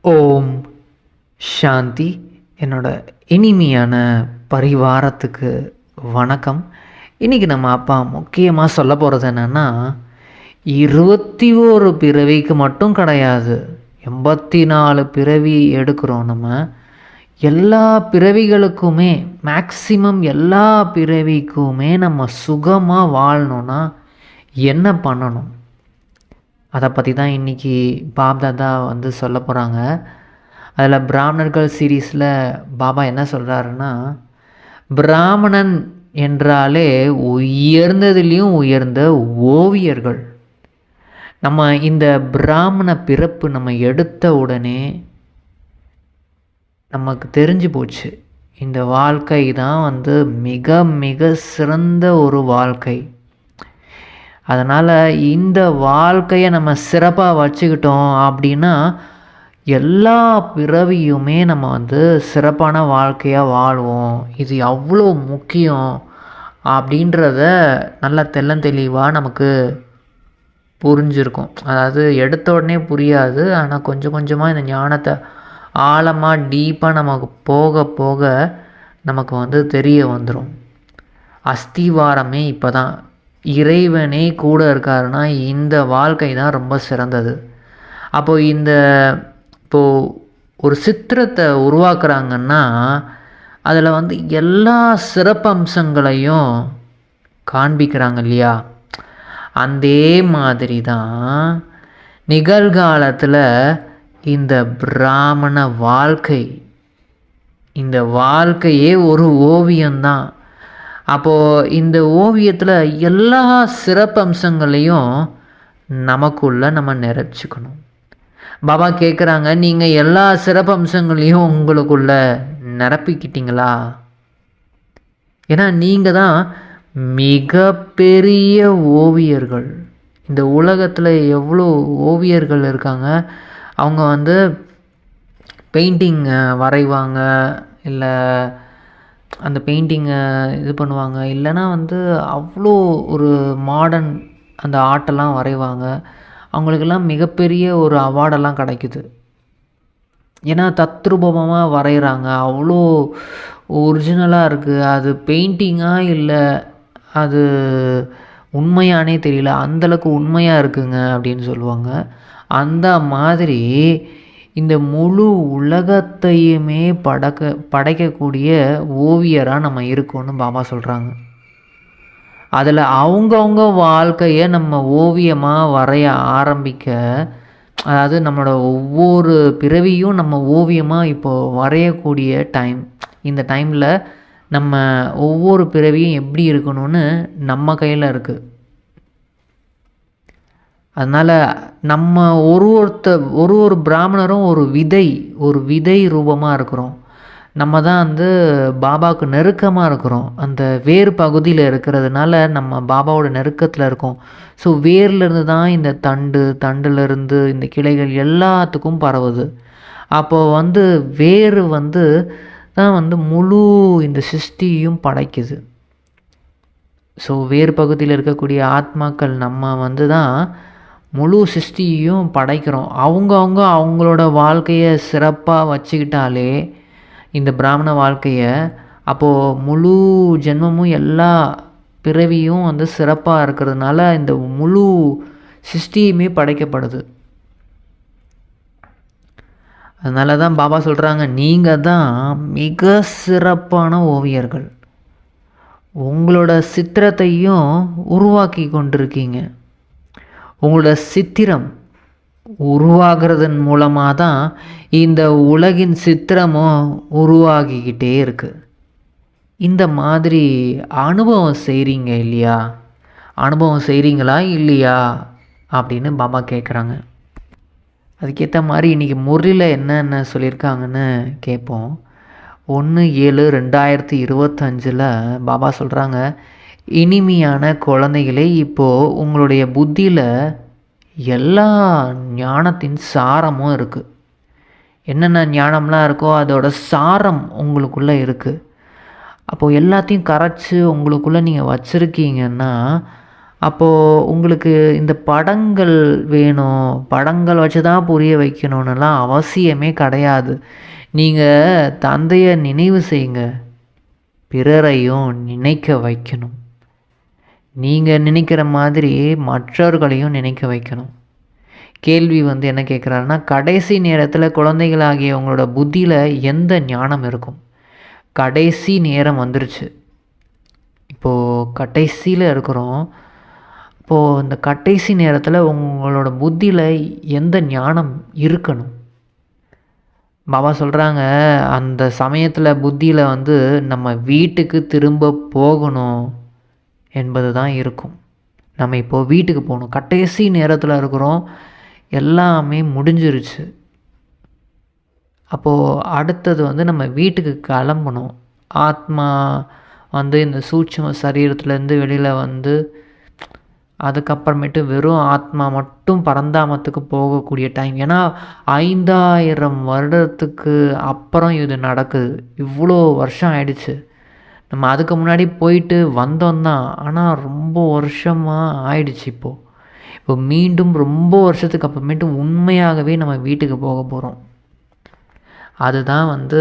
ஓம் சாந்தி. என்னோட இனிமையான பரிவாரத்துக்கு வணக்கம். இன்றைக்கி நம்ம அப்பா முக்கியமாக சொல்ல போகிறது என்னென்னா இருபத்தி ஓரு பிறவிக்கு மட்டும் கிடையாது எண்பத்தி நாலு பிறவி எடுக்கிறோம் நம்ம. எல்லா பிறவிகளுக்குமே மேக்சிமம் எல்லா பிறவிக்குமே நம்ம சுகமாக வாழணும்னா என்ன பண்ணணும்? அதை பற்றி தான் இன்றைக்கி பாப்தாதா வந்து சொல்ல போகிறாங்க அதில் பிராமணர்கள் சீரீஸில் பாபா என்ன சொல்கிறாருன்னா பிராமணன் என்றாலே உயர்ந்ததுலேயும் உயர்ந்த ஓவியர்கள். நம்ம இந்த பிராமண பிறப்பு நம்ம எடுத்த உடனே நமக்கு தெரிஞ்சு போச்சு. இந்த வாழ்க்கை தான் வந்து மிக மிக சிறந்த ஒரு வாழ்க்கை. அதனால் இந்த வாழ்க்கையை நம்ம சிறப்பாக வச்சுக்கிட்டோம் அப்படின்னா எல்லா பிறவியுமே நம்ம வந்து சிறப்பான வாழ்க்கையாக வாழ்வோம். இது அவ்வளோ முக்கியம் அப்படின்றத நல்லா தெள்ளந்தெளிவாக நமக்கு புரிஞ்சிருக்கும். அதாவது எடுத்த உடனே புரியாது. ஆனால் கொஞ்சம் கொஞ்சமாக இந்த ஞானத்தை ஆழமாக டீப்பாக நமக்கு போக போக நமக்கு வந்து தெரிய வந்துடும் அஸ்திவாரமே இப்போ தான் இறைவனே கூட இருக்காருன்னா இந்த வாழ்க்கை தான் ரொம்ப சிறந்தது. அப்போது இந்த இப்போது ஒரு சித்திரத்தை உருவாக்குறாங்கன்னா அதில் வந்து எல்லா சிறப்பம்சங்களையும் காண்பிக்கிறாங்க இல்லையா? அதே மாதிரி தான் நிகழ்காலத்தில் இந்த பிராமண வாழ்க்கை இந்த வாழ்க்கையே ஒரு ஓவியம்தான். அப்போது இந்த ஓவியத்தில் எல்லா சிறப்பம்சங்களையும் நமக்குள்ளே நம்ம நிறச்சிக்கணும். பாபா கேட்குறாங்க நீங்கள் எல்லா சிறப்பம்சங்களையும் உங்களுக்குள்ள நிரப்பிக்கிட்டீங்களா? ஏன்னா நீங்கள் தான் மிகப்பெரிய ஓவியர்கள். இந்த உலகத்தில் எவ்வளோ ஓவியர்கள் இருக்காங்க அவங்க வந்து பெயிண்டிங் வரைவாங்க இல்லை அந்த பெயிண்டிங்கை இது பண்ணுவாங்க. இல்லைன்னா வந்து அவ்வளோ ஒரு மாடர்ன் அந்த ஆர்ட்டெல்லாம் வரைவாங்க. அவங்களுக்கெல்லாம் மிகப்பெரிய ஒரு அவார்டெல்லாம் கிடைக்குது. ஏன்னா தத்ரூபமாக வரைகிறாங்க அவ்வளோ ஒரிஜினலாக இருக்குது அது பெயிண்டிங்காக இல்லை அது உண்மையானே தெரியல. அந்தளவுக்கு உண்மையாக இருக்குங்க அப்படின்னு சொல்லுவாங்க. அந்த மாதிரி இந்த முழு உலகத்தையுமே படக்க படைக்கக்கூடிய ஓவியராக நம்ம இருக்கோன்னு பாபா சொல்கிறாங்க அதில் அவங்கவுங்க வாழ்க்கையை நம்ம ஓவியமாக வரைய ஆரம்பிக்க அதாவது நம்மளோட ஒவ்வொரு பிறவியும் நம்ம ஓவியமாக இப்போது வரையக்கூடிய டைம் இந்த டைமில் நம்ம ஒவ்வொரு பிறவியும் எப்படி இருக்கணும்னு நம்ம கையில் இருக்குது அதனால் நம்ம ஒரு ஒருத்த ஒரு ஒரு பிராமணரும் ஒரு விதை ஒரு விதை ரூபமாக இருக்கிறோம். நம்ம தான் வந்து பாபாவுக்கு நெருக்கமாக இருக்கிறோம். அந்த வேர் பகுதியில் இருக்கிறதுனால நம்ம பாபாவோட நெருக்கத்தில் இருக்கோம். ஸோ வேர்லேருந்து தான் இந்த தண்டு தண்டுலேருந்து இந்த கிளைகள் எல்லாத்துக்கும் பரவுது. அப்போது வந்து வேர் வந்து தான் வந்து முழு இந்த சிருஷ்டியும் படைக்குது. ஸோ வேறு பகுதியில் இருக்கக்கூடிய ஆத்மாக்கள் நம்ம வந்து தான் முழு சிருஷ்டியையும் படைக்கிறோம். அவங்கவுங்க அவங்களோட வாழ்க்கையை சிறப்பாக வச்சுக்கிட்டாலே இந்த பிராமண வாழ்க்கையை அப்போது முழு ஜென்மமும் எல்லா பிறவியும் வந்து சிறப்பாக இருக்கிறதுனால இந்த முழு சிருஷ்டியுமே படைக்கப்படுது. அதனால தான் பாபா சொல்கிறாங்க நீங்கள் தான் மிக சிறப்பான ஓவியர்கள். உங்களோட சித்திரத்தையும் உருவாக்கி கொண்டிருக்கீங்க. உங்களோட சித்திரம் உருவாகிறதன் மூலமாக தான் இந்த உலகின் சித்திரமும் உருவாகிக்கிட்டே இருக்குது இந்த மாதிரி அனுபவம் செய்கிறீங்க இல்லையா? அனுபவம் செய்கிறீங்களா இல்லையா? அப்படின்னு பாபா கேட்குறாங்க அதுக்கேற்ற மாதிரி இன்றைக்கி முறையில் என்னென்ன சொல்லியிருக்காங்கன்னு கேட்போம் ஒன்று ஏழு ரெண்டாயிரத்தி இருபத்தஞ்சில் பாபா சொல்கிறாங்க இனிமையான குழந்தைகளே இப்போது உங்களுடைய புத்தியில் எல்லா ஞானத்தின் சாரமும் இருக்குது என்னென்ன ஞானம்லாம் இருக்கோ அதோட சாரம் உங்களுக்குள்ளே இருக்குது அப்போது எல்லாத்தையும் கரைச்சி உங்களுக்குள்ளே நீங்கள் வச்சுருக்கீங்கன்னா அப்போது உங்களுக்கு இந்த படங்கள் வேணும். படங்கள் வச்சு தான் புரிய வைக்கணும்னுலாம் அவசியமே கிடையாது. நீங்கள் தந்தையை நினைவு செய்யுங்க. பிறரையும் நினைக்க வைக்கணும். நீங்கள் நினைக்கிற மாதிரி மற்றவர்களையும் நினைக்க வைக்கணும். கேள்வி வந்து என்ன கேட்குறாருன்னா கடைசி நேரத்தில் குழந்தைகளாகிய உங்களோட புத்தியில் எந்த ஞானம் இருக்கும்? கடைசி நேரம் வந்துருச்சு. இப்போது கடைசியில் இருக்கிறோம். இப்போது இந்த கடைசி நேரத்தில் உங்களோட புத்தியில் எந்த ஞானம் இருக்கணும்? பாபா சொல்கிறாங்க அந்த சமயத்தில் புத்தியில் வந்து நம்ம வீட்டுக்கு திரும்ப போகணும். என்பது தான் இருக்கும். நம்ம இப்போது வீட்டுக்கு போகணும். கடைசி நேரத்தில் இருக்கிறோம். எல்லாமே முடிஞ்சிருச்சு. அப்போது அடுத்தது வந்து நம்ம வீட்டுக்கு கிளம்பணும். ஆத்மா வந்து இந்த சூட்சம சரீரத்துலேருந்து வெளியில் வந்து அதுக்கப்புறமேட்டு வெறும் ஆத்மா மட்டும் பரந்தாமத்துக்கு போகக்கூடிய டைம் ஏன்னா ஐந்தாயிரம் வருடத்துக்கு அப்புறம் இது நடக்குது. இவ்வளோ வருஷம் ஆயிடுச்சு. நம்ம அதுக்கு முன்னாடி போயிட்டு வந்தோம் தான் ஆனால் ரொம்ப வருஷமாக ஆயிடுச்சு இப்போது இப்போ மீண்டும் ரொம்ப வருஷத்துக்கு அப்புறமேட்டு உண்மையாகவே நம்ம வீட்டுக்கு போக போகிறோம் அதுதான் வந்து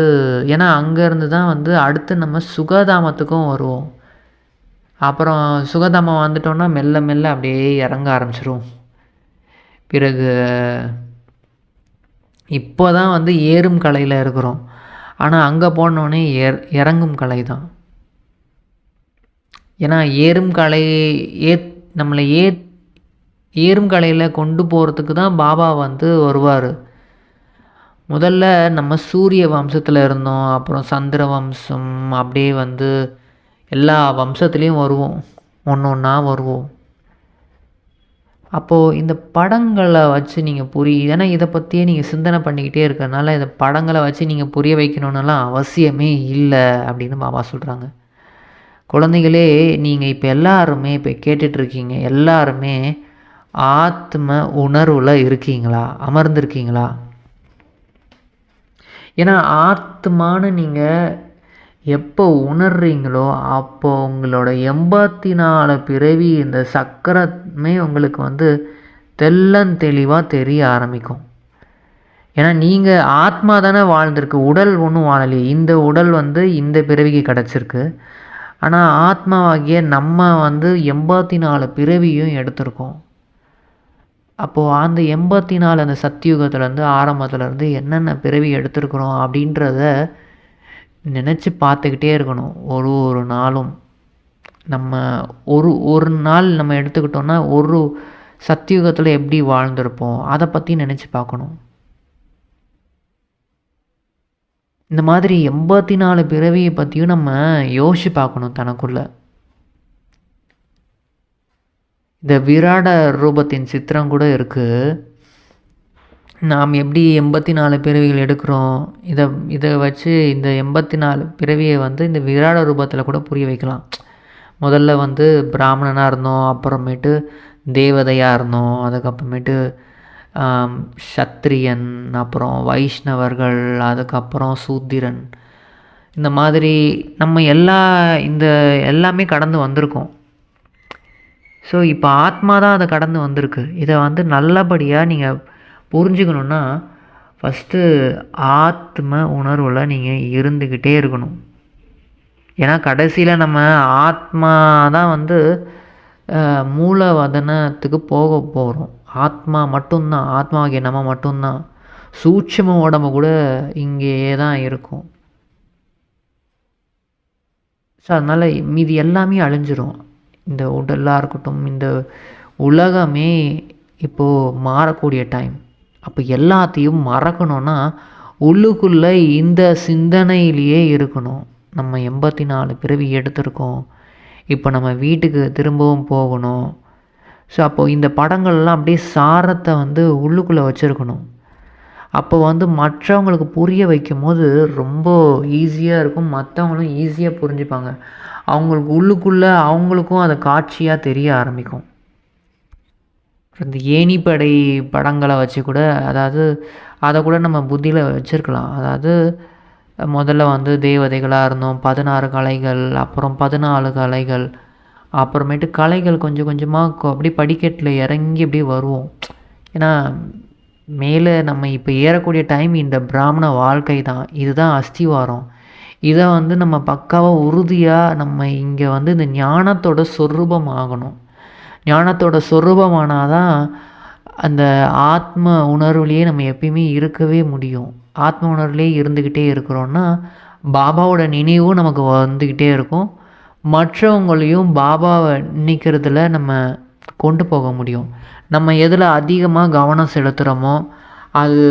ஏன்னா அங்கேருந்து தான் வந்து அடுத்து நம்ம சுகதாமத்துக்கும் வருவோம். அப்புறம் சுகதாமம் வந்துட்டோன்னா மெல்ல மெல்ல அப்படியே இறங்க ஆரம்பிச்சிரும் பிறகு இப்போ தான் வந்து ஏறும் கலையில் இருக்கிறோம். ஆனால் அங்கே போனோடனே ஏர் இறங்கும் கலை தான். ஏன்னா ஏறும் கலை ஏ நம்மளை ஏ ஏறும் கலையில் கொண்டு போகிறதுக்கு தான் பாபா வந்து வருவார். முதல்ல நம்ம சூரிய வம்சத்தில் இருந்தோம் அப்புறம் சந்திர வம்சம் அப்படியே வந்து எல்லா வம்சத்துலேயும் வருவோம் ஒன்று ஒன்றா வருவோம். அப்போது இந்த படங்களை வச்சு நீங்கள் புரிய ஏன்னா இதை பற்றியே நீங்கள் சிந்தனை பண்ணிக்கிட்டே இருக்கிறதுனால இந்த படங்களை வச்சு நீங்கள் புரிய வைக்கணுன்னுலாம் அவசியமே இல்லை அப்படின்னு பாபா சொல்கிறாங்க குழந்தைகளே நீங்கள் இப்போ எல்லாருமே இப்போ கேட்டுட்ருக்கீங்க எல்லாருமே ஆத்ம உணர்வில் இருக்கீங்களா? அமர்ந்திருக்கீங்களா? ஏன்னா ஆத்மான்னு நீங்கள் எப்போ உணர்றீங்களோ அப்போ உங்களோட எண்பத்தி நாலு பிறவி இந்த சக்கரமே உங்களுக்கு வந்து தெள்ளந்தெளிவாக தெரிய ஆரம்பிக்கும். ஏன்னா நீங்கள் ஆத்மா தானே வாழ்ந்திருக்கு உடல் ஒன்றும் வாழலையே. இந்த உடல் வந்து இந்த பிறவிக்கு கிடச்சிருக்கு. ஆனால் ஆத்மாவாகிய நம்ம வந்து எண்பத்தி நாலு பிறவியும் எடுத்திருக்கோம். அப்போது அந்த எண்பத்தி நாலு அந்த சத்தியுகத்துலேருந்து ஆரம்பத்துலேருந்து என்னென்ன பிறவி எடுத்திருக்கிறோம் அப்படின்றத நினச்சி பார்த்துக்கிட்டே இருக்கணும். ஒரு ஒரு நாளும். நம்ம ஒரு ஒரு நாள் நம்ம எடுத்துக்கிட்டோன்னா ஒரு சத்தியுகத்தில் எப்படி வாழ்ந்திருப்போம்? அதை பற்றி நினச்சி பார்க்கணும். இந்த மாதிரி எண்பத்தி நாலு பிறவியை பற்றியும் நம்ம யோசிச்சு பார்க்கணும் தனக்குள்ள. இந்த விராட ரூபத்தின் சித்திரம் கூட இருக்குது நாம் எப்படி எண்பத்தி நாலு பிறவிகள் எடுக்கிறோம்? இதை இதை வச்சு இந்த எண்பத்தி நாலு பிறவியை வந்து இந்த விராட ரூபத்தில் கூட புரிய வைக்கலாம். முதல்ல வந்து பிராமணனாக இருந்தோம் அப்புறமேட்டு தேவதையாக இருந்தோம் அதுக்கப்புறமேட்டு சத்திரியன் அப்புறம் வைஷ்ணவர்கள் அதுக்கப்புறம் சூத்திரன். இந்த மாதிரி நம்ம எல்லா இந்த எல்லாமே கடந்து வந்திருக்கோம். ஸோ இப்போ ஆத்மா தான் அதை கடந்து வந்திருக்கு. இதை வந்து நல்லபடியாக நீங்கள் புரிஞ்சுக்கணுன்னா ஃபஸ்ட்டு ஆத்ம உணர்வில் நீங்கள் இருந்துக்கிட்டே இருக்கணும். ஏன்னா கடைசியில் நம்ம ஆத்மா தான் வந்து மூலவதனத்துக்கு போக போகிறோம் ஆத்மா மட்டும்தான் ஆத்மாவுக்கு நம்ம மட்டும்தான். சூட்சம உடம்பு கூட இங்கேயே தான் இருக்கும். ஸோ அதனால் மீதி எல்லாமே அழிஞ்சிரும். இந்த உடலாக இருக்கட்டும் இந்த உலகமே இப்போது மாறக்கூடிய டைம் அப்போ எல்லாத்தையும் மறக்கணும்னா உள்ளுக்குள்ளே இந்த சிந்தனையிலேயே இருக்கணும். நம்ம எண்பத்தி நாலு பிறவி எடுத்திருக்கோம். இப்போ நம்ம வீட்டுக்கு திரும்பவும் போகணும். ஸோ அப்போது இந்த படங்கள்லாம் அப்படியே சாரத்தை வந்து உள்ளுக்குள்ளே வச்சுருக்கணும். அப்போ வந்து மற்றவங்களுக்கு புரிய வைக்கும் போது ரொம்ப ஈஸியாக இருக்கும். மற்றவங்களும் ஈஸியாக புரிஞ்சுப்பாங்க. அவங்களுக்கு உள்ளுக்குள்ளே அவங்களுக்கும் அதை காட்சியாக தெரிய ஆரம்பிக்கும். இந்த ஏணிப்படை படங்களை வச்சு கூட அதாவது அதை கூட நம்ம புத்தியில் வச்சுருக்கலாம். அதாவது முதல்ல வந்து தேவதைகளாக இருந்தோம். பதினாறு கலைகள் அப்புறம் பதினாலு கலைகள் அப்புறமேட்டு கலைகள் கொஞ்சம் கொஞ்சமாக அப்படியே படிக்கட்டில் இறங்கி அப்படியே வருவோம். ஏன்னா மேலே நம்ம இப்போ ஏறக்கூடிய டைம் இந்த பிராமண வாழ்க்கை தான். இதுதான் அஸ்திவாரம். இதை வந்து நம்ம பக்காவாக உறுதியாக நம்ம இங்கே வந்து இந்த ஞானத்தோட சொரூபம் ஆகணும். ஞானத்தோட சொரூபமானால் தான் அந்த ஆத்ம உணர்வுலேயே நம்ம எப்பயுமே இருக்கவே முடியும். ஆத்ம உணர்வுலேயே இருந்துக்கிட்டே இருக்கிறோன்னா பாபாவோட நினைவும் நமக்கு வந்துக்கிட்டே இருக்கும். மற்றவங்களையும் பாபாவை நிற்கிறதுல நம்ம கொண்டு போக முடியும். நம்ம எதில் அதிகமாக கவனம் செலுத்துகிறோமோ அது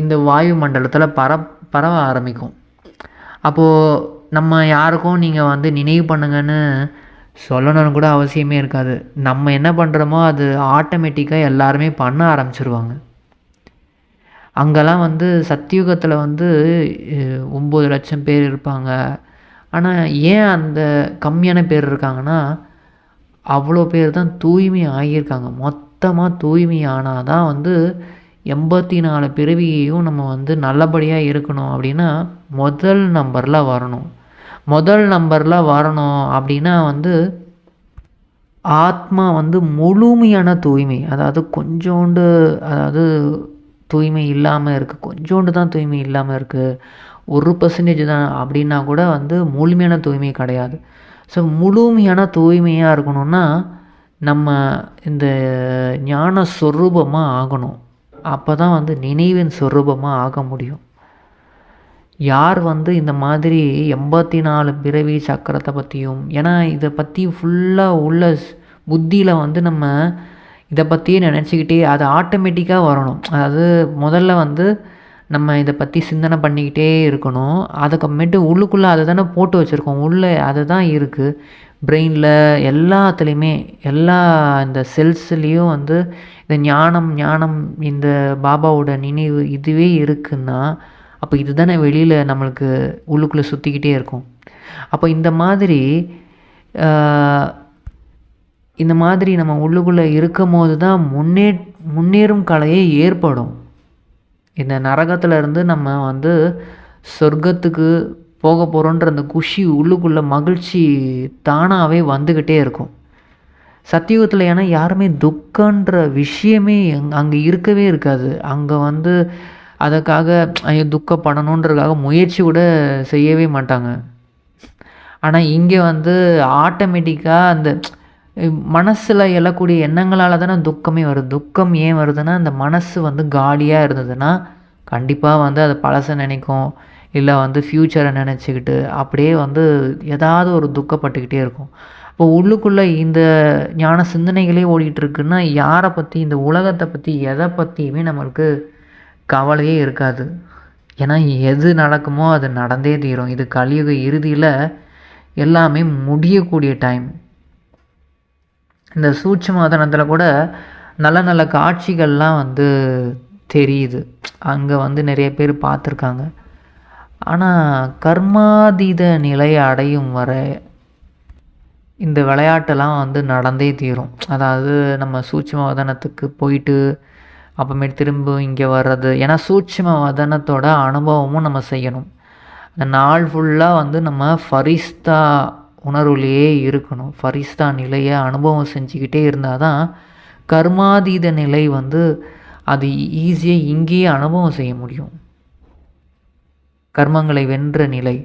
இந்த வாயு மண்டலத்தில் பர பரவ ஆரம்பிக்கும். அப்போது நம்ம யாருக்கும் நீங்கள் வந்து நினைவு பண்ணுங்கன்னு சொல்லணும்னு கூட அவசியமே இருக்காது. நம்ம என்ன பண்ணுறோமோ அது ஆட்டோமேட்டிக்காக எல்லாருமே பண்ண ஆரம்பிச்சிருவாங்க. அங்கெல்லாம் வந்து சத்தியுகத்தில் வந்து ஒம்பது லட்சம் பேர் இருப்பாங்க. ஆனால் ஏன் அந்த கம்மியான பேர் இருக்காங்கன்னா அவ்வளோ பேர் தான் தூய்மை ஆகியிருக்காங்க. மொத்தமாக தூய்மை ஆனால் தான் வந்து எண்பத்தி நாலு பிறவியையும் நம்ம வந்து நல்லபடியாக இருக்கணும் அப்படின்னா முதல் நம்பரில் வரணும். முதல் நம்பரில் வரணும் அப்படின்னா வந்து ஆத்மா வந்து முழுமையான தூய்மை. அதாவது கொஞ்சோண்டு அதாவது தூய்மை இல்லாமல் இருக்குது கொஞ்சோண்டு தான் தூய்மை இல்லாமல் இருக்குது ஒரு பர்சன்டேஜ் தான் அப்படின்னா கூட வந்து முழுமையான தூய்மை கிடையாது. ஸோ முழுமையான தூய்மையாக இருக்கணும்னா நம்ம இந்த ஞான சொரூபமாக ஆகணும். அப்போ தான் வந்து நினைவின் சொரூபமாக ஆக முடியும். யார் வந்து இந்த மாதிரி எண்பத்தி நாலு பிறவி சக்கரத்தை பற்றியும் ஏன்னா இதை பற்றி ஃபுல்லாக உள்ள புத்தியில் வந்து நம்ம இதை பற்றியே நினச்சிக்கிட்டே அது ஆட்டோமேட்டிக்காக வரணும். அதாவது முதல்ல வந்து நம்ம இதை பற்றி சிந்தனை பண்ணிக்கிட்டே இருக்கணும். அதுக்கப்புறமேட்டு உள்ளுக்குள்ளே அதை தானே போட்டு வச்சுருக்கோம். உள்ளே அதை தான் இருக்குது பிரெயினில் எல்லாத்துலேயுமே எல்லா இந்த செல்ஸ்லேயும் வந்து இந்த ஞானம் ஞானம் இந்த பாபாவோட நினைவு இதுவே இருக்குன்னா அப்போ இது தானே வெளியில் நம்மளுக்கு உள்ளுக்குள்ளே சுற்றிக்கிட்டே இருக்கும். அப்போ இந்த மாதிரி இந்த மாதிரி நம்ம உள்ளுக்குள்ளே இருக்கும் போது தான் முன்னே முன்னேறும் கலையே ஏற்படும். இந்த நரகத்தில் இருந்து நம்ம வந்து சொர்க்கத்துக்கு போக போகிறோன்ற அந்த குஷி உள்ளுக்குள்ளே மகிழ்ச்சி தானாகவே வந்துக்கிட்டே இருக்கும். சத்தியுகத்தில் ஏன்னா யாருமே துக்கன்ற விஷயமே எங் அங்கே இருக்கவே இருக்காது. அங்கே வந்து அதுக்காக ஐயோ துக்கப்படணுன்றதுக்காக முயற்சி கூட செய்யவே மாட்டாங்க. ஆனால் இங்கே வந்து ஆட்டோமேட்டிக்காக அந்த மனசில் எழக்கூடிய எண்ணங்களால் தானே துக்கமே வருது. துக்கம் ஏன் வருதுன்னா அந்த மனசு வந்து காலியாக இருந்ததுன்னா கண்டிப்பாக வந்து அது பழசை நினைக்கும். இல்லை வந்து ஃப்யூச்சரை நினச்சிக்கிட்டு அப்படியே வந்து ஏதாவது ஒரு துக்கப்பட்டுக்கிட்டே இருக்கும். இப்போ உள்ளுக்குள்ளே இந்த ஞான சிந்தனைகளே ஓடிட்டுருக்குன்னா யாரை பற்றி இந்த உலகத்தை பற்றி எதை பற்றியுமே நம்மளுக்கு கவலையே இருக்காது. ஏன்னா எது நடக்குமோ அது நடந்தே தீரும். இது கலியுக இறுதியில் எல்லாமே முடியக்கூடிய டைம் இந்த சூட்சமாதனத்தில் கூட நல்ல நல்ல காட்சிகள்லாம் வந்து தெரியுது. அங்கே வந்து நிறைய பேர் பார்த்துருக்காங்க. ஆனால் கர்மாதீத நிலையை அடையும் வரை இந்த விளையாட்டெல்லாம் வந்து நடந்தே தீரும். அதாவது நம்ம சூட்சம வதனத்துக்கு போயிட்டு அப்புறமேட்டு திரும்ப இங்கே வர்றது. ஏன்னா சூட்சம வதனத்தோட அனுபவமும் நம்ம செய்யணும். அந்த நாள் ஃபுல்லாக வந்து நம்ம ஃபரிஸ்தா உணர்வுலேயே இருக்கணும். ஃபரிஸ்தா நிலையை அனுபவம் செஞ்சுக்கிட்டே இருந்தால் தான் கர்மாதீத நிலை வந்து அது ஈஸியாக இங்கேயே அனுபவம் செய்ய முடியும். கர்மங்களை வென்ற நிலை.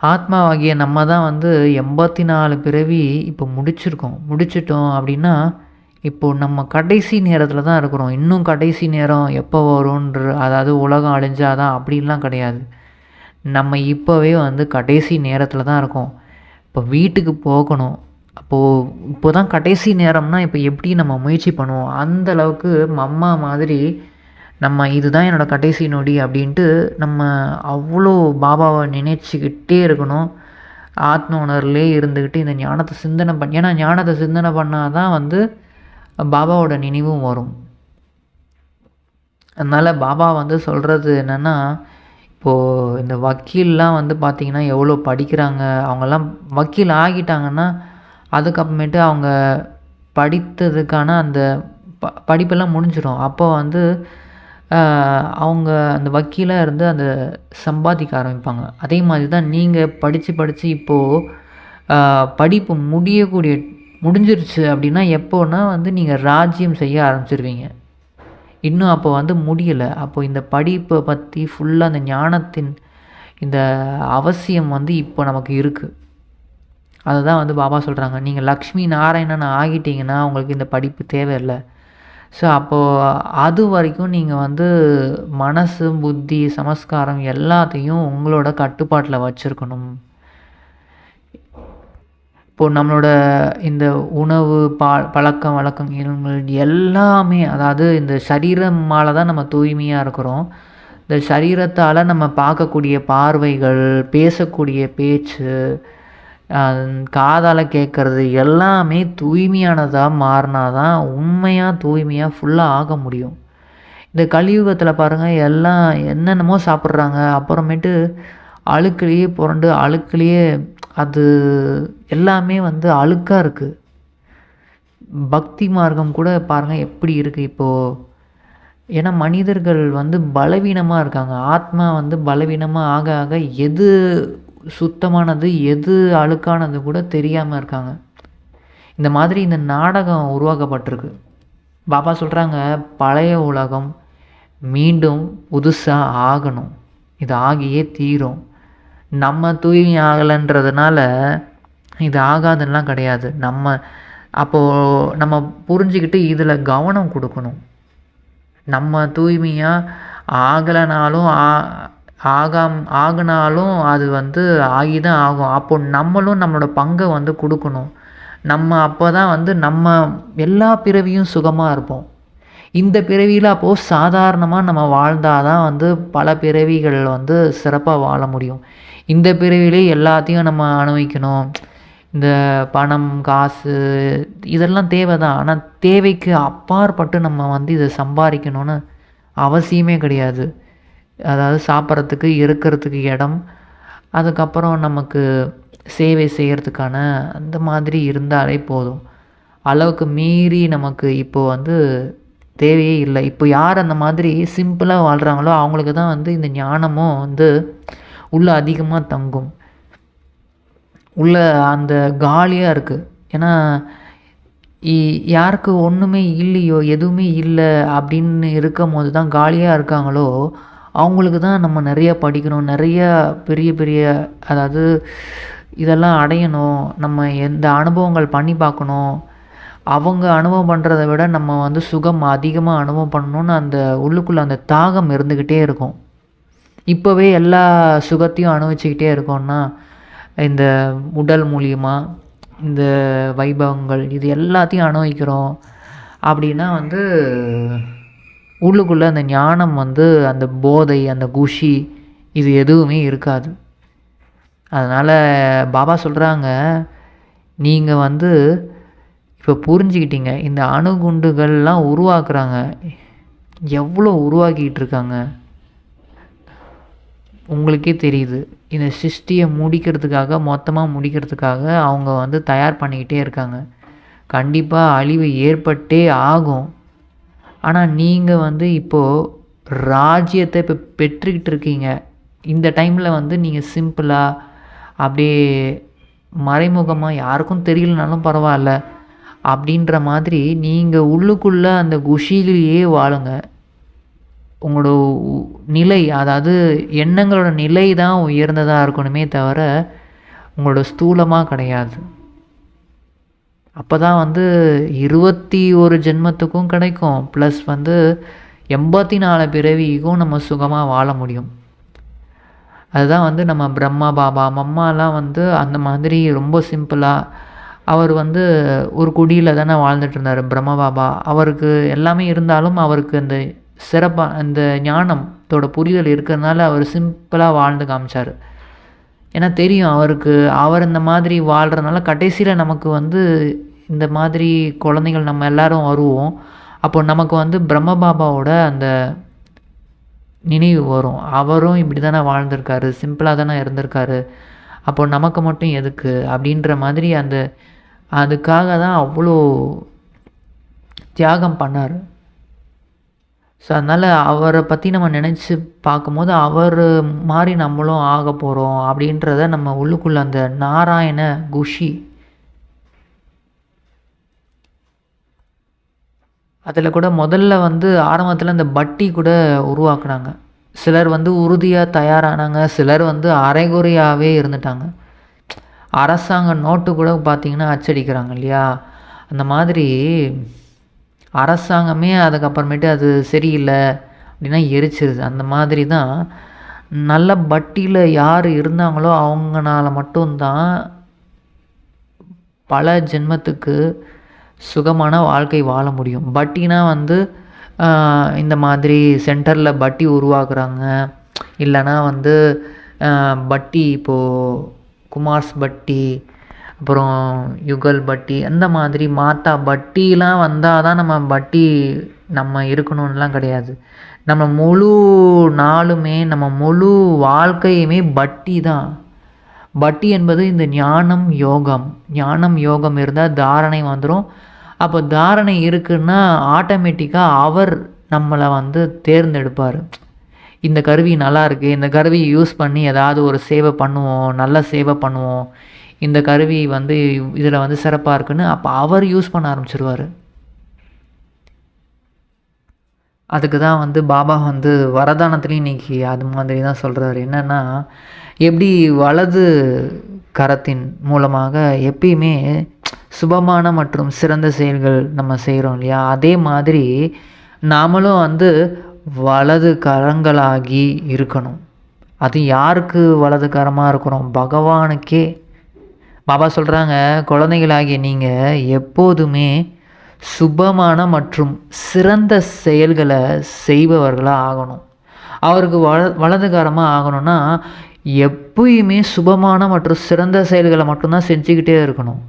ஆத்மாவாகிய நம்ம தான் வந்து எண்பத்தி நாலு பிறவி இப்போ முடிச்சிருக்கோம். முடிச்சிட்டோம் அப்படின்னா இப்போது நம்ம கடைசி நேரத்தில் தான் இருக்கிறோம். இன்னும் கடைசி நேரம் எப்போ வரும்ன்ற அதாவது உலகம் அழிஞ்சாதான் அப்படின்லாம் கிடையாது. நம்ம இப்போவே வந்து கடைசி நேரத்தில் தான் இருக்கோம். இப்போ வீட்டுக்கு போகணும். அப்போது இப்போ தான் கடைசி நேரம்னா இப்போ எப்படி நம்ம முயற்சி பண்ணுவோம்? அந்த அளவுக்கு மாதிரி நம்ம இதுதான் என்னோடய கடைசி நொடி அப்படின்ட்டு நம்ம அவ்வளோ பாபாவை நினைச்சிக்கிட்டே இருக்கணும். ஆத்ம உணர்வுலே இருந்துக்கிட்டு இந்த ஞானத்தை சிந்தனை பண்ணி ஏன்னா ஞானத்தை சிந்தனை பண்ணால் தான் வந்து பாபாவோட நினைவும் வரும். அதனால் பாபா வந்து சொல்கிறது என்னென்னா இப்போது இந்த வக்கீல்லாம் வந்து பார்த்திங்கன்னா எவ்வளோ படிக்கிறாங்க? அவங்கெல்லாம் வக்கீல் ஆகிட்டாங்கன்னா அதுக்கப்புறமேட்டு அவங்க படித்ததுக்கான அந்த ப படிப்பெல்லாம் முடிஞ்சிடும். அப்போ வந்து அவங்க அந்த வக்கீலாக இருந்து அந்த சம்பாதிக்க ஆரம்பிப்பாங்க. அதே மாதிரி தான் நீங்கள் படித்து படித்து இப்போது படிப்பு முடியக்கூடிய முடிஞ்சிருச்சு அப்படின்னா எப்போன்னா வந்து நீங்கள் ராஜ்யம் செய்ய ஆரம்பிச்சிருவீங்க. இன்னும் அப்போ வந்து முடியலை. அப்போ இந்த படிப்பை பற்றி ஃபுல்லாக அந்த ஞானத்தின் இந்த அவசியம் வந்து இப்போ நமக்கு இருக்குது அதுதான் வந்து பாபா சொல்கிறாங்க நீங்கள் லக்ஷ்மி நாராயணன் ஆகிட்டீங்கன்னா உங்களுக்கு இந்த படிப்பு தேவையில்லை. ஸோ அப்போது அது வரைக்கும் நீங்கள் வந்து மனசு புத்தி சமஸ்காரம் எல்லாத்தையும் உங்களோட கட்டுப்பாட்டில் வச்சுருக்கணும். இப்போது நம்மளோட இந்த உணவு பா பழக்கம் வழக்கங்கள் எல்லாமே அதாவது இந்த சரீரமால் தான் நம்ம தூய்மையாக இருக்கிறோம். இந்த சரீரத்தால் நம்ம பார்க்கக்கூடிய பார்வைகள் பேசக்கூடிய பேச்சு காதால் கேட்குறது எல்லாமே தூய்மையானதாக மாறினா தான் உண்மையாக தூய்மையாக ஃபுல்லாக ஆக முடியும். இந்த கலியுகத்தில் பாருங்கள் எல்லாம் என்னென்னமோ சாப்பிட்றாங்க. அப்புறமேட்டு அழுக்குலேயே புரண்டு அழுக்குலேயே அது எல்லாமே வந்து அழுக்காக இருக்குது பக்தி மார்க்கம் கூட பாருங்கள் எப்படி இருக்குது இப்போது ஏன்னா மனிதர்கள் வந்து பலவீனமாக இருக்காங்க. ஆத்மா வந்து பலவீனமாக ஆக ஆக எது சுத்தமானது எது அழுக்கானது கூட தெரியாமல் இருக்காங்க. இந்த மாதிரி இந்த நாடகம் உருவாக்கப்பட்டிருக்கு. பாபா சொல்கிறாங்க பழைய உலகம் மீண்டும் புதுசாக ஆகணும். இது ஆகியே தீரும். நம்ம தூய்மை ஆகலைன்றதுனால இது ஆகாதுன்னெலாம் கிடையாது. நம்ம அப்போது நம்ம புரிஞ்சுக்கிட்டு இதில் கவனம் கொடுக்கணும். நம்ம தூய்மையாக ஆகலைனாலும் ஆகாம் ஆகினாலும் அது வந்து ஆகி தான் ஆகும். அப்போ நம்மளும் நம்மளோட பங்கை வந்து கொடுக்கணும். நம்ம அப்போ தான் வந்து நம்ம எல்லா பிறவியும் சுகமாக இருப்போம். இந்த பிறவியில் அப்போது சாதாரணமாக நம்ம வாழ்ந்தால் தான் வந்து பல பிறவிகள் வந்து சிறப்பாக வாழ முடியும். இந்த பிறவிலே எல்லாத்தையும் நம்ம அனுபவிக்கணும். இந்த பணம் காசு இதெல்லாம் தேவை தான் ஆனால் தேவைக்கு அப்பாற்பட்டு நம்ம வந்து இதை சம்பாதிக்கணுன்னு அவசியமே கிடையாது. அதாவது சாப்பிட்றதுக்கு இருக்கிறதுக்கு இடம் அதுக்கப்புறம் நமக்கு சேவை செய்கிறதுக்கான அந்த மாதிரி இருந்தாலே போதும். அளவுக்கு மீறி நமக்கு இப்போது வந்து தேவையே இல்லை. இப்போ யார் அந்த மாதிரி சிம்பிளாக வாழ்கிறாங்களோ அவங்களுக்கு தான் வந்து இந்த ஞானமும் வந்து உள்ளே அதிகமாக தங்கும். உள்ள அந்த காலியாக இருக்குது ஏன்னா யாருக்கு ஒன்றுமே இல்லையோ எதுவுமே இல்லை அப்படின்னு இருக்கும் போது தான் காலியாக இருக்காங்களோ அவங்களுக்கு தான் நம்ம நிறையா படிக்கணும். நிறையா பெரிய பெரிய அதாவது இதெல்லாம் அடையணும். நம்ம எந்த அனுபவங்கள் பண்ணி பார்க்கணும். அவங்க அனுபவம் பண்ணுறத விட நம்ம வந்து சுகம் அதிகமாக அனுபவம் பண்ணணுன்னு அந்த உள்ளுக்குள்ளே அந்த தாகம் இருந்துக்கிட்டே இருக்கும். இப்போவே எல்லா சுகத்தையும் அனுபவிச்சுக்கிட்டே இருக்கோம்னா இந்த உடல் மூலியமாக இந்த வைபவங்கள் இது எல்லாத்தையும் அனுபவிக்கிறோம். அப்படின்னா வந்து உள்ளுக்குள்ளே அந்த ஞானம் வந்து அந்த போதை அந்த குஷி இது எதுவுமே இருக்காது. அதனால் பாபா சொல்கிறாங்க நீங்கள் வந்து இப்போ புரிஞ்சுக்கிட்டீங்க இந்த அணுகுண்டுகள்லாம் உருவாக்குறாங்க. எவ்வளோ உருவாக்கிட்டு இருக்காங்க. உங்களுக்கே தெரியுது. இந்த சிருஷ்டியை முடிக்கிறதுக்காக மொத்தமாக முடிக்கிறதுக்காக அவங்க வந்து தயார் பண்ணிக்கிட்டே இருக்காங்க. கண்டிப்பாக அழிவு ஏற்பட்டே ஆகும். ஆனால் நீங்கள் வந்து இப்போது ராஜ்யத்தை இப்போ பெற்றுக்கிட்டு இருக்கீங்க. இந்த டைமில் வந்து நீங்கள் சிம்பிளாக அப்படியே மறைமுகமாக யாருக்கும் தெரியலனாலும் பரவாயில்ல. அப்படின்ற மாதிரி நீங்கள் உள்ளுக்குள்ளே அந்த குஷிலேயே வாழுங்க. உங்களோட நிலை அதாவது எண்ணங்களோட நிலை தான் உயர்ந்ததாக இருக்கணுமே தவிர உங்களோட ஸ்தூலமாக கிடையாது. அப்போ தான் வந்து இருபத்தி ஒரு ஜென்மத்துக்கும் கிடைக்கும். ப்ளஸ் வந்து எண்பத்தி நாலு பிறவிக்கும் நம்ம சுகமாக வாழ முடியும். அதுதான் வந்து நம்ம பிரம்மா பாபா மம்மாலாம் வந்து அந்த மாதிரி ரொம்ப சிம்பிளாக அவர் வந்து ஒரு குடியில் தானே வாழ்ந்துட்டு இருந்தார். பிரம்ம பாபா அவருக்கு எல்லாமே இருந்தாலும் அவருக்கு அந்த சிறப்பாக அந்த ஞானத்தோட புரிதல் இருக்கிறதுனால அவர் சிம்பிளாக வாழ்ந்து காமிச்சார். ஏன்னா தெரியும் அவருக்கு அவர் இந்த மாதிரி வாழ்கிறதுனால கடைசியில் நமக்கு வந்து இந்த மாதிரி குழந்தைகள் நம்ம எல்லாரும் வருவோம். அப்போ நமக்கு வந்து பிரம்ம பாபாவோட அந்த நினைவு வரும். அவரும் இப்படி தானே வாழ்ந்திருக்காரு சிம்பிளாக தானே இருந்திருக்காரு. அப்போ நமக்கு மட்டும் எதுக்கு? அப்படின்ற மாதிரி அந்த அதுக்காக தான் அவ்வளோ தியாகம் பண்ணார். ஸோ அதனால் அவரை பற்றி நம்ம நினச்சி பார்க்கும்போது அவர் மாதிரி நம்மளும் ஆக போகிறோம் அப்படின்றத நம்ம உள்ளுக்குள்ளே அந்த நாராயண குஷி. அதில் கூட முதல்ல வந்து ஆரம்பத்தில் இந்த பட்டி கூட உருவாக்குனாங்க. சிலர் வந்து உறுதியாக தயாரானாங்க சிலர் வந்து அரைகுறையாகவே இருந்துட்டாங்க. அரசாங்க நோட்டு கூட பார்த்திங்கன்னா அச்சடிக்கிறாங்க இல்லையா? அந்த மாதிரி அரசாங்கமே அதுக்கப்புறமேட்டு அது சரியில்லை அப்படின்னா எரிச்சிருது அந்த மாதிரி தான் நல்ல பட்டியில் யார் இருந்தாங்களோ அவங்கனால மட்டும்தான் பல ஜென்மத்துக்கு சுகமான வாழ்க்கை வாழ முடியும். பட்டினா வந்து இந்த மாதிரி சென்டரில் பட்டி உருவாக்குறாங்க. இல்லைனா வந்து பட்டி இப்போது குமார்ஸ் பட்டி அப்புறம் யுகல் பட்டி அந்த மாதிரி மாத்தா பட்டிலாம் வந்தால் தான் நம்ம பட்டி நம்ம இருக்கணும்லாம் கிடையாது. நம்ம முழு நாளுமே நம்ம முழு வாழ்க்கையுமே பட்டி தான் பட்டி என்பது இந்த ஞானம் யோகம். ஞானம் யோகம் இருந்தால் தாரணை வந்துடும் அப்போ தாரணை இருக்குன்னா ஆட்டோமேட்டிக்காக அவர் நம்மளை வந்து தேர்ந்தெடுப்பார். இந்த கருவி நல்லா இருக்குது இந்த கருவியை யூஸ் பண்ணி ஏதாவது ஒரு சேவை பண்ணுவோம் நல்ல சேவை பண்ணுவோம். இந்த கருவி வந்து இதில் வந்து சிறப்பாக இருக்குன்னு அப்போ அவர் யூஸ் பண்ண ஆரம்பிச்சிருவார். அதுக்கு தான் வந்து பாபா வந்து வரதானத்துலேயும் இன்றைக்கி அது மாதிரி தான் சொல்கிறாரு என்னென்னா எப்படி வலது கரத்தின் மூலமாக எப்பயுமே சுபமான மற்றும் சிறந்த செயல்கள் நம்ம செய்கிறோம் இல்லையா? அதே மாதிரி நாமளும் வந்து வலது கரங்களாகி இருக்கணும். அது யாருக்கு வலது கரமாக இருக்கிறோம் பகவானுக்கே பாபா சொல்கிறாங்க குழந்தைகளாகிய நீங்கள் எப்போதுமே சுபமான மற்றும் சிறந்த செயல்களை செய்பவர்களாக ஆகணும். அவருக்கு வள வலதுகாரமாக ஆகணும்னா எப்பயுமே சுபமான மற்றும் சிறந்த செயல்களை மட்டும்தான் செஞ்சுக்கிட்டே இருக்கணும்.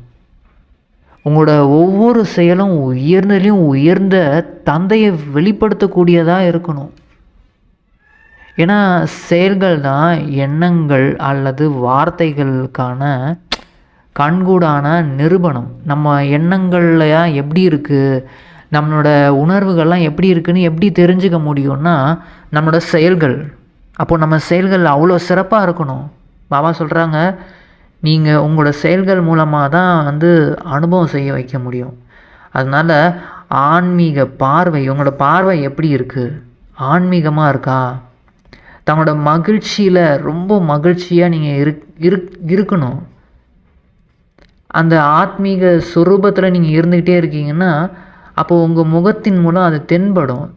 உங்களோட ஒவ்வொரு செயலும் உயர்ந்தலையும் உயர்ந்த தந்தையை வெளிப்படுத்தக்கூடியதாக இருக்கணும். ஏன்னா செயல்கள் தான் எண்ணங்கள் அல்லது வார்த்தைகளுக்கான கண்கூடான நிரூபணம். நம்ம எண்ணங்கள்லையா எப்படி இருக்குது நம்மளோட உணர்வுகள்லாம் எப்படி இருக்குதுன்னு எப்படி தெரிஞ்சுக்க முடியும்னா நம்மளோட செயல்கள். அப்போது நம்ம செயல்கள் அவ்வளோ சிறப்பாக இருக்கணும். பாபா சொல்கிறாங்க நீங்கள் உங்களோட செயல்கள் மூலமாக தான் வந்து அனுபவம் செய்ய வைக்க முடியும். அதனால் ஆன்மீக பார்வை உங்களோட பார்வை எப்படி இருக்குது ஆன்மீகமாக இருக்கா? தங்களோட மகிழ்ச்சியில் ரொம்ப மகிழ்ச்சியாக நீங்கள் இருக் இருக்கணும். அந்த ஆத்மீக சுரூபத்தில் நீங்கள் இருந்துக்கிட்டே இருக்கீங்கன்னா அப்போது உங்கள் முகத்தின் மூலம் அது தென்படும்.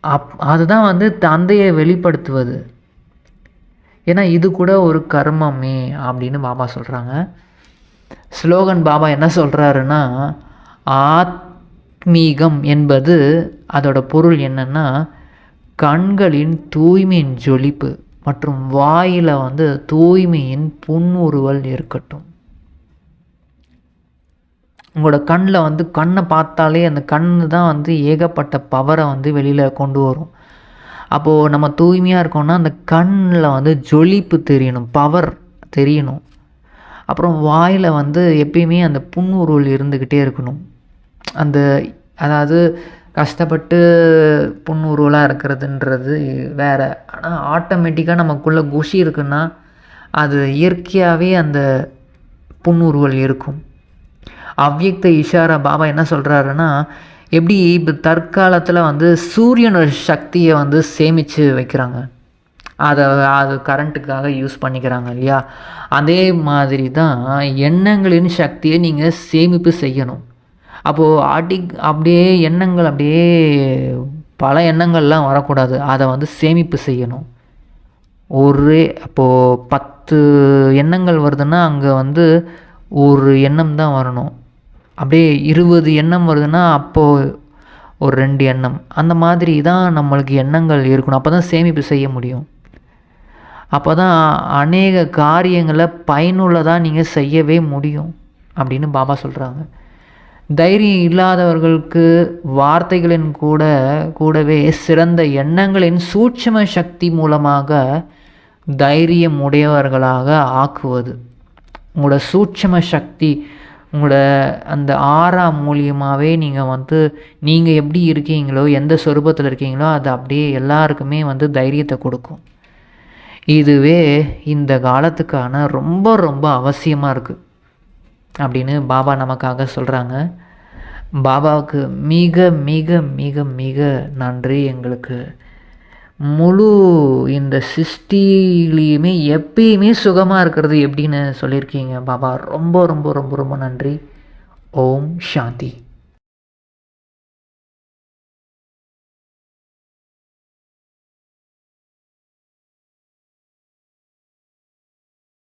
அப் அதுதான் வந்து தந்தையை வெளிப்படுத்துவது. ஏன்னா இது கூட ஒரு கர்மமே அப்படின்னு பாபா சொல்கிறாங்க ஸ்லோகன் பாபா என்ன சொல்கிறாருன்னா ஆத்மீகம் என்பது அதோட பொருள் என்னென்னா கண்களின் தூய்மையின் ஜொலிப்பு மற்றும் வாயில் வந்து தூய்மையின் புன்முறுவல் இருக்கட்டும். உங்களோட கண்ணில் வந்து கண்ணை பார்த்தாலே அந்த கண் தான் வந்து ஏகப்பட்ட பவரை வந்து வெளியில் கொண்டு வரும். அப்போது நம்ம தூய்மையாக இருக்கோம்னா அந்த கண்ணில் வந்து ஜொலிப்பு தெரியணும் பவர் தெரியணும். அப்புறம் வாயில் வந்து எப்பயுமே அந்த புண்ணுருள் இருந்துக்கிட்டே இருக்கணும். அந்த அதாவது கஷ்டப்பட்டு புன்னுருவலாக இருக்கிறதுன்றது வேறு. ஆனால் ஆட்டோமேட்டிக்காக நமக்குள்ளே குஷி இருக்குன்னா அது இயற்கையாகவே அந்த புண்ணுருவல் இருக்கும். அவ்வியக்த இஷாரா பாபா என்ன சொல்கிறாருன்னா எப்படி இப்போ தற்காலத்தில் வந்து சூரியனோட சக்தியை வந்து சேமித்து வைக்கிறாங்க. அதை அது கரண்ட்டுக்காக யூஸ் பண்ணிக்கிறாங்க இல்லையா? அதே மாதிரி தான் எண்ணங்களின் சக்தியை நீங்கள் சேமிப்பு செய்யணும். அப்போது ஆட்டி அப்படியே எண்ணங்கள் அப்படியே பல எண்ணங்கள்லாம் வரக்கூடாது. அதை வந்து சேமிப்பு செய்யணும். ஒரு அப்போது பத்து எண்ணங்கள் வருதுன்னா அங்கே வந்து ஒரு எண்ணம் தான் வரணும். அப்படியே இருபது எண்ணம் வருதுன்னா அப்போது ஒரு ரெண்டு எண்ணம். அந்த மாதிரி தான் நம்மளுக்கு எண்ணங்கள் இருக்கணும். அப்போ தான் சேமிப்பு செய்ய முடியும். அப்போ தான் அநேக காரியங்களை பயனுள்ளதாக நீங்கள் செய்யவே முடியும் அப்படின்னு பாபா சொல்கிறாங்க தைரியம் இல்லாதவர்களுக்கு வார்த்தைகளின் கூட கூடவே சிறந்த எண்ணங்களின் சூட்சம சக்தி மூலமாக தைரியம் உடையவர்களாக ஆக்குவது. உங்களோட சூட்சம சக்தி உங்களோட அந்த ஆறா மூலியமாகவே நீங்கள் வந்து நீங்கள் எப்படி இருக்கீங்களோ எந்த சொரூபத்தில் இருக்கீங்களோ அது அப்படியே எல்லாருக்குமே வந்து தைரியத்தை கொடுக்கும். இதுவே இந்த காலத்துக்கான ரொம்ப ரொம்ப அவசியமாக இருக்குது அப்படின்னு பாபா நமக்காக சொல்கிறாங்க பாபாவுக்கு மிக மிக மிக மிக நன்றி எங்களுக்கு. முழு இந்த சிஸ்டிலையுமே எப்பயுமே சுகமாக இருக்கிறது எப்படின்னு சொல்லியிருக்கீங்க. பாபா ரொம்ப ரொம்ப ரொம்ப ரொம்ப நன்றி. ஓம் சாந்தி.